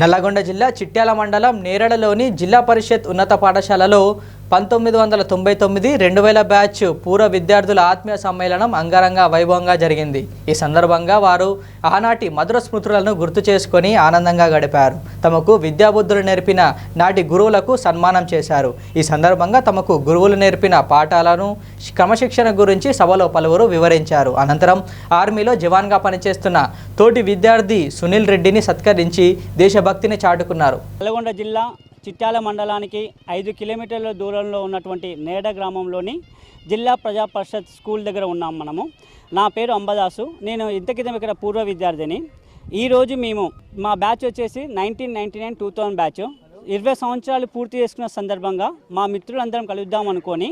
నల్లగొండ జిల్లా చిట్యాల మండలం నేరడలోని జిల్లా పరిషత్ ఉన్నత పాఠశాలలో పంతొమ్మిది వందల తొంభై తొమ్మిది రెండు వేల బ్యాచ్ పూర్వ విద్యార్థుల ఆత్మీయ సమ్మేళనం అంగరంగ వైభవంగా జరిగింది. ఈ సందర్భంగా వారు ఆనాటి మధుర స్మృతులను గుర్తు చేసుకొని ఆనందంగా గడిపారు. తమకు విద్యాబుద్ధులు నేర్పిన నాటి గురువులకు సన్మానం చేశారు. ఈ సందర్భంగా తమకు గురువులు నేర్పిన పాఠాలను క్రమశిక్షణ గురించి సభలో పలువురు వివరించారు. అనంతరం ఆర్మీలో జవాన్గా పనిచేస్తున్న తోటి విద్యార్థి సునీల్ రెడ్డిని సత్కరించి దేశభక్తిని చాటుకున్నారు. నల్గొండ జిల్లా చిట్యాల మండలానికి ఐదు కిలోమీటర్ల దూరంలో ఉన్నటువంటి నేడ గ్రామంలోని జిల్లా ప్రజా పరిషత్ స్కూల్ దగ్గర ఉన్నాం మనము. నా పేరు అంబదాసు. నేను ఇంత క్రితం ఇక్కడ పూర్వ విద్యార్థిని. ఈరోజు మేము మా బ్యాచ్ వచ్చేసి nineteen ninety nine two thousand batch. ఇరవై సంవత్సరాలు పూర్తి చేసుకున్న సందర్భంగా మా మిత్రులందరం కలుద్దాం అనుకొని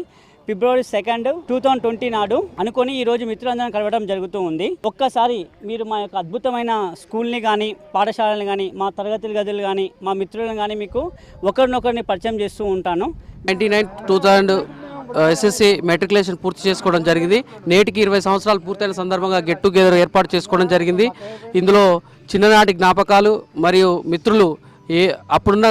ఫిబ్రవరి సెకండ్ టూ థౌసండ్ ట్వంటీ నాడు అనుకుని ఈ రోజు మిత్రులందరం కలవడం జరుగుతూ ఉంది. ఒక్కసారి మీరు మా యొక్క అద్భుతమైన స్కూల్ని కానీ పాఠశాలని కానీ మా తరగతుల గదులు కానీ మా మిత్రులను కానీ మీకు ఒకరినొకరిని పరిచయం చేస్తూ ఉంటాను. Ninety nine two thousand SSC matriculation పూర్తి చేసుకోవడం జరిగింది. నేటికి ఇరవై సంవత్సరాలు పూర్తయిన సందర్భంగా గెట్ టుగెదర్ ఏర్పాటు చేసుకోవడం జరిగింది. ఇందులో చిన్ననాటి జ్ఞాపకాలు మరియు మిత్రులు ఏ అప్పుడున్న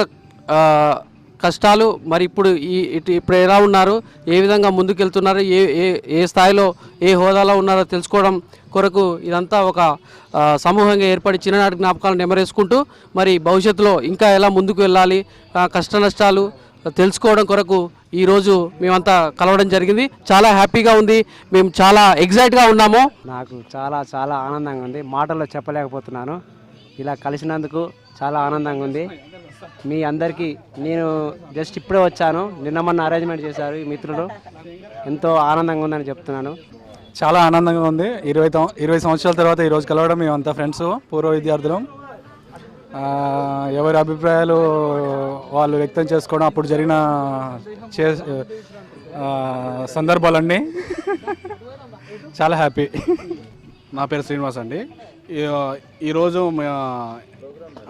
కష్టాలు మరి ఇప్పుడు ఈ ఇటు ఇప్పుడు ఎలా ఉన్నారు? ఏ విధంగా ముందుకెళ్తున్నారు? ఏ ఏ ఏ స్థాయిలో ఏ హోదాలో ఉన్నారో తెలుసుకోవడం కొరకు ఇదంతా ఒక సమూహంగా ఏర్పడి చిన్ననాటి జ్ఞాపకాలను నెమరేసుకుంటూ మరి భవిష్యత్తులో ఇంకా ఎలా ముందుకు వెళ్ళాలి? కష్ట నష్టాలు తెలుసుకోవడం కొరకు ఈరోజు మేమంతా కలవడం జరిగింది. చాలా హ్యాపీగా ఉంది. మేము చాలా ఎగ్జైట్గా ఉన్నాము. నాకు చాలా చాలా ఆనందంగా ఉంది. మాటల్లో చెప్పలేకపోతున్నాను. ఇలా కలిసినందుకు చాలా ఆనందంగా ఉంది. మీ అందరికీ నేను జస్ట్ ఇప్పుడే వచ్చాను. నిన్న మొన్న అరేంజ్మెంట్ చేశారు ఈ మిత్రులు. ఎంతో ఆనందంగా ఉందని చెప్తున్నాను. చాలా ఆనందంగా ఉంది. ఇరవై ఇరవై సంవత్సరాల తర్వాత ఈరోజు కలవడం మేమంతా ఫ్రెండ్స్ పూర్వ విద్యార్థులం. ఎవరి అభిప్రాయాలు వాళ్ళు వ్యక్తం చేసుకోవడం అప్పుడు జరిగిన చే సందర్భాలన్నీ చాలా హ్యాపీ నా పేరు శ్రీనివాస్ అండి. ఈరోజు మా-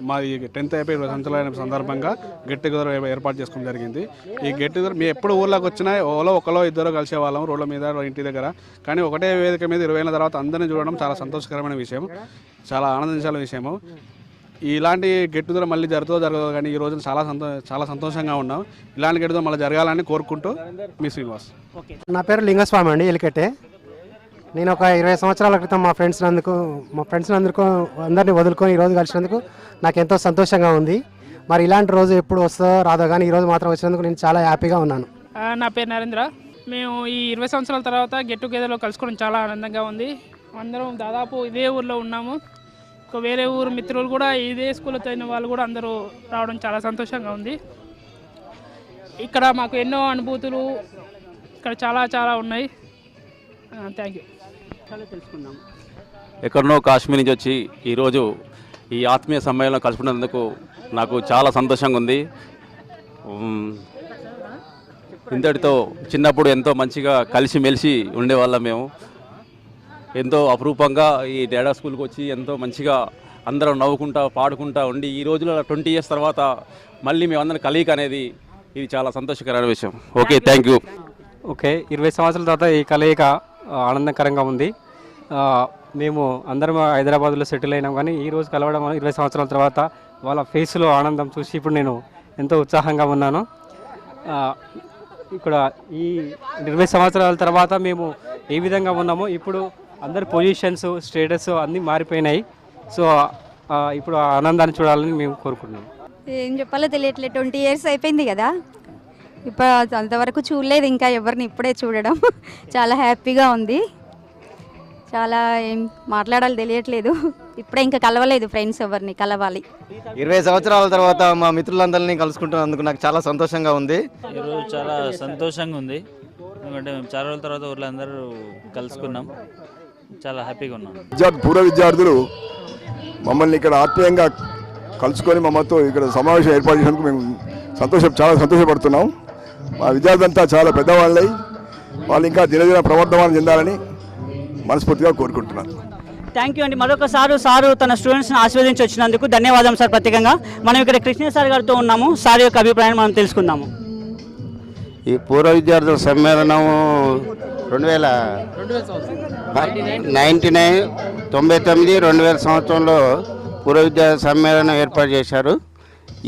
మాది టెన్త్ అయిపోయి ఇరవై సందర్భంగా గెట్ టుగెదర్ ఏర్పాటు చేసుకోవడం జరిగింది. ఈ గెట్ టుగెదర్ మేము ఎప్పుడు ఊర్లోకి వచ్చినా ఓలో ఒకలో ఇద్దరు కలిసే వాళ్ళం రోడ్ల మీద ఇంటి దగ్గర. కానీ ఒకటే వేదిక మీద ఇరవై ఏళ్ళ తర్వాత అందరిని చూడడం చాలా సంతోషకరమైన విషయం. చాలా ఆనందించాల విషయము. ఇలాంటి గెట్ టుగెదర్ మళ్ళీ జరుగుతుందో జరగదు కానీ ఈ రోజు చాలా సంతో చాలా సంతోషంగా ఉన్నాం. ఇలాంటి గెట్ టుగెదర్ మళ్ళీ జరగాలని కోరుకుంటూ మీ శ్రీనివాస్. నా పేరు లింగస్వామి అండి ఎలికెట్టే. నేను ఒక ఇరవై సంవత్సరాల క్రితం మా ఫ్రెండ్స్ అందుకు మా ఫ్రెండ్స్ అందరికీ అందరినీ వదులుకొని ఈరోజు కలిసినందుకు నాకు ఎంతో సంతోషంగా ఉంది. మరి ఇలాంటి రోజు ఎప్పుడు వస్తుందో రాదో కానీ ఈరోజు మాత్రం వచ్చినందుకు నేను చాలా హ్యాపీగా ఉన్నాను. నా పేరు నరేంద్ర. మేము ఈ ఇరవై సంవత్సరాల తర్వాత గెట్ టుగెదర్లో కలుసుకోవడం చాలా ఆనందంగా ఉంది. అందరం దాదాపు ఇదే ఊర్లో ఉన్నాము. ఒక వేరే ఊరు మిత్రులు కూడా ఇదే స్కూల్లో చదివిన వాళ్ళు కూడా అందరూ రావడం చాలా సంతోషంగా ఉంది. ఇక్కడ మాకు ఎన్నో అనుభూతులు ఇక్కడ చాలా చాలా ఉన్నాయి. థ్యాంక్ యూ తెలుసుకుందాం. ఎక్కడనో కాశ్మీర్ నుంచి వచ్చి ఈరోజు ఈ ఆత్మీయ సమ్మేళనం కలుసుకున్నందుకు నాకు చాలా సంతోషంగా ఉంది. ఇంతటితో చిన్నప్పుడు ఎంతో మంచిగా కలిసిమెలిసి ఉండేవాళ్ళం మేము. ఎంతో అపురూపంగా ఈ డేడా స్కూల్కి వచ్చి ఎంతో మంచిగా అందరం నవ్వుకుంటా పాడుకుంటా ఉండి ఈ రోజులో ట్వంటీ ఇయర్స్ తర్వాత మళ్ళీ మేమందరం కలయిక అనేది ఇది చాలా సంతోషకరమైన విషయం. Okay thank you. ఓకే ఇరవై సంవత్సరాల తర్వాత ఈ కలయిక ఆనందకరంగా ఉంది. మేము అందరం హైదరాబాద్లో సెటిల్ అయినాం కానీ ఈ రోజు కలవడం ఇరవై సంవత్సరాల తర్వాత వాళ్ళ ఫేస్లో ఆనందం చూసి ఇప్పుడు నేను ఎంతో ఉత్సాహంగా ఉన్నాను. ఇక్కడ ఈ ఇరవై సంవత్సరాల తర్వాత మేము ఏ విధంగా ఉన్నామో ఇప్పుడు అందరి పొజిషన్స్ స్టేటస్ అన్నీ మారిపోయినాయి. సో ఇప్పుడు ఆ ఆనందాన్ని చూడాలని మేము కోరుకుంటున్నాం. ఏం చెప్పాలో తెలియట్లేదు ట్వంటీ ఇయర్స్ అయిపోయింది కదా. ఇప్పుడు అంతవరకు చూడలేదు ఇంకా ఎవరిని ఇప్పుడే చూడడం. చాలా హ్యాపీగా ఉంది. చాలా ఏం మాట్లాడాలి తెలియట్లేదు. ఇప్పుడే ఇంకా కలవలేదు ఫ్రెండ్స్ ఎవరిని కలవాలి. ఇరవై సంవత్సరాల తర్వాత మా మిత్రులందరినీ కలుసుకుంటున్నందుకు నాకు చాలా సంతోషంగా ఉంది. ఈరోజు చాలా సంతోషంగా ఉంది. ఎందుకంటే మేము చాలా రోజుల తర్వాత ఊర్లో అందరూ కలుసుకున్నాం. చాలా హ్యాపీగా ఉన్నాం. విద్యార్థి పూర్వ విద్యార్థులు మమ్మల్ని ఇక్కడ ఆత్మీయంగా కలుసుకొని మమ్మల్తో ఇక్కడ సమావేశం ఏర్పాటు చేసినందుకు మేము సంతోషం చాలా సంతోషపడుతున్నాం. మా విద్యార్థులంతా చాలా పెద్దవాళ్ళై వాళ్ళు ఇంకా దినదిన ప్రవర్ధమానం చెందాలని మనస్ఫూర్తిగా కోరుకుంటున్నాను. థ్యాంక్ యూ అండి. మరొకసారి సారు తన స్టూడెంట్స్ని ఆశీర్వదించి వచ్చినందుకు ధన్యవాదం సార్ ప్రత్యేకంగా. మనం ఇక్కడ కృష్ణ సార్ గారితో ఉన్నాము. సార్ యొక్క అభిప్రాయాన్ని మనం తెలుసుకుందాము. ఈ పూర్వ విద్యార్థుల సమ్మేళనం రెండు వేల నైంటీ నైన్ తొంభై తొమ్మిది రెండు వేల సంవత్సరంలో పూర్వ విద్యా సమ్మేళనం ఏర్పాటు చేశారు.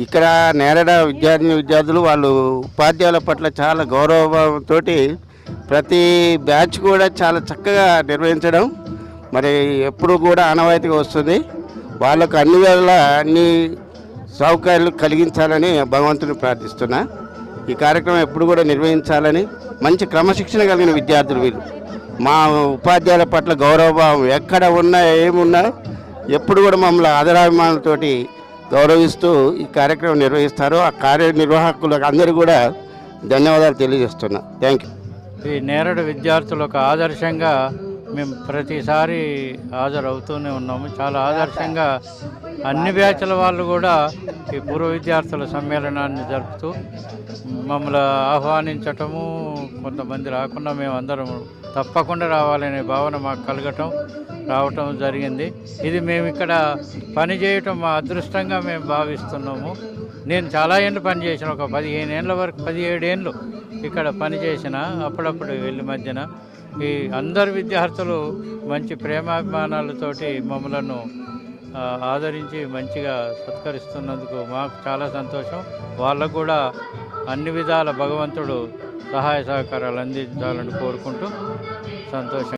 ఇక్కడ నేరడ విద్యార్థిని విద్యార్థులు వాళ్ళు ఉపాధ్యాయుల పట్ల చాలా గౌరవంతో ప్రతి బ్యాచ్ కూడా చాలా చక్కగా నిర్వహించడం మరి ఎప్పుడు కూడా ఆనవాయితీగా వస్తుంది. వాళ్ళకు అన్ని వేళ అన్ని సౌకర్యాలు కలిగించాలని భగవంతుని ప్రార్థిస్తున్నా. ఈ కార్యక్రమం ఎప్పుడు కూడా నిర్వహించాలని మంచి క్రమశిక్షణ కలిగిన విద్యార్థులు వీళ్ళు. మా ఉపాధ్యాయుల పట్ల గౌరవభావం ఎక్కడ ఉన్నా ఏమున్నా ఎప్పుడు కూడా మమ్మల్ని ఆదరాభిమానులతోటి గౌరవిస్తూ ఈ కార్యక్రమం నిర్వహిస్తారు ఆ కార్యనిర్వాహకులకు అందరూ కూడా ధన్యవాదాలు తెలియజేస్తున్నా. థ్యాంక్ యూ ఈ నేరడు విద్యార్థులకు ఆదర్శంగా మేము ప్రతిసారి హాజరవుతూనే ఉన్నాము. చాలా ఆదర్శంగా అన్ని బ్యాచ్ల వాళ్ళు కూడా ఈ పూర్వ విద్యార్థుల సమ్మేళనాన్ని జరుపుతూ మమ్మల్ని ఆహ్వానించటము కొంతమంది రాకుండా మేము అందరం తప్పకుండా రావాలనే భావన మాకు కలగటం రావటం జరిగింది. ఇది మేము ఇక్కడ పని చేయటం మా అదృష్టంగా మేము భావిస్తున్నాము. నేను చాలా ఏళ్ళు పని చేసిన ఒక పదిహేను ఏళ్ళ వరకు పదిహేడు ఏళ్ళు ఇక్కడ పనిచేసిన అప్పుడప్పుడు వెళ్ళి మధ్యన. ఈ అందరు విద్యార్థులు మంచి ప్రేమాభిమానాలతోటి మమ్మలను ఆదరించి మంచిగా సత్కరిస్తున్నందుకు మాకు చాలా సంతోషం. వాళ్ళకు కూడా అన్ని విధాల భగవంతుడు సహాయ సహకారాలు అందించాలని కోరుకుంటూ సంతోషం.